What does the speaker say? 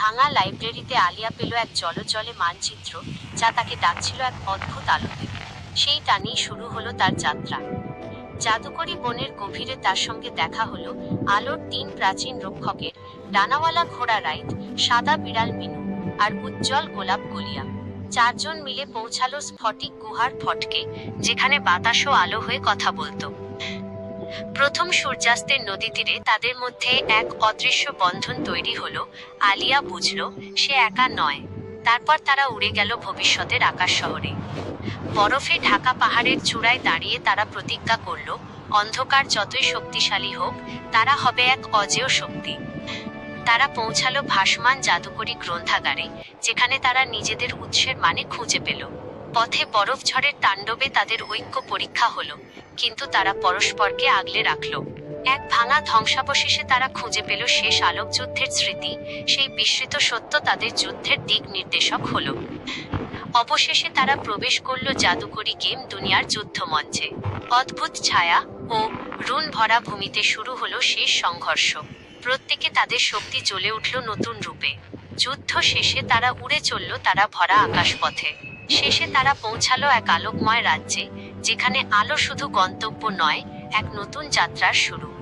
ভাঙা লাইব্রেরিতে আলিয়া পেল এক জলজলে মানচিত্র, যা তাকে ডাকছিল এক অদ্ভুত আলোতে। সেই টানেই শুরু হলো তার যাত্রা। জাদুকরি বনের গভীরে তার সঙ্গে দেখা হলো আলোর তিন প্রাচীন রক্ষকের, ডানাওয়ালা ঘোড়া রাইট সাদা বিড়াল মিনু আর উজ্জ্বল গোলাপ গলিয়া। চারজন মিলে পৌঁছালো স্ফটিক গুহার ফটকে, যেখানে বাতাসও আলো হয়ে কথা বলতো। প্রথম সূর্যাস্তের নদী তীরে তাদের মধ্যে এক অদৃশ্য বন্ধন তৈরি হলো। আলিয়া বুঝল, সে একা নয়। তারপর তারা উড়ে গেল ভবিষ্যতের আকাশ শহরে। বরফে ঢাকা পাহাড়ের চূড়ায় দাঁড়িয়ে তারা প্রতিজ্ঞা করল, অন্ধকার যতই শক্তিশালী হোক, তারা হবে এক অজেয় শক্তি। তারা পৌঁছালো ভাসমান জাদুকরী গ্রন্থাগারে, যেখানে তারা নিজেদের উৎসের মানে খুঁজে পেল। পথে বরফ ঝড়ের তাণ্ডবে তাদের ঐক্য পরীক্ষা হলো, কিন্তু তারা পরস্পরকে আগলে রাখল। এক ভাঙা ধ্বংসাবশেষে তারা খুঁজে পেল শেষ আলোক যুদ্ধের স্মৃতি, সেই বিস্মৃত সত্য তাদের যুদ্ধের দিক নির্দেশক হলো। অবশেষে তারা প্রবেশ করল জাদুকরি গেম দুনিয়ার যুদ্ধ মঞ্চে অদ্ভুত ছায়া ও রুন ভরা ভূমিতে শুরু হলো শেষ সংঘর্ষ। প্রত্যেকে তাদের শক্তি জ্বলে উঠল নতুন রূপে। যুদ্ধ শেষে তারা উড়ে চলল তারা ভরা আকাশপথে। শেষে তারা পৌঁছালো এক আলোকময় রাজ্যে, যেখানে আলো শুধু গন্তব্য নয়, এক নতুন যাত্রার শুরু।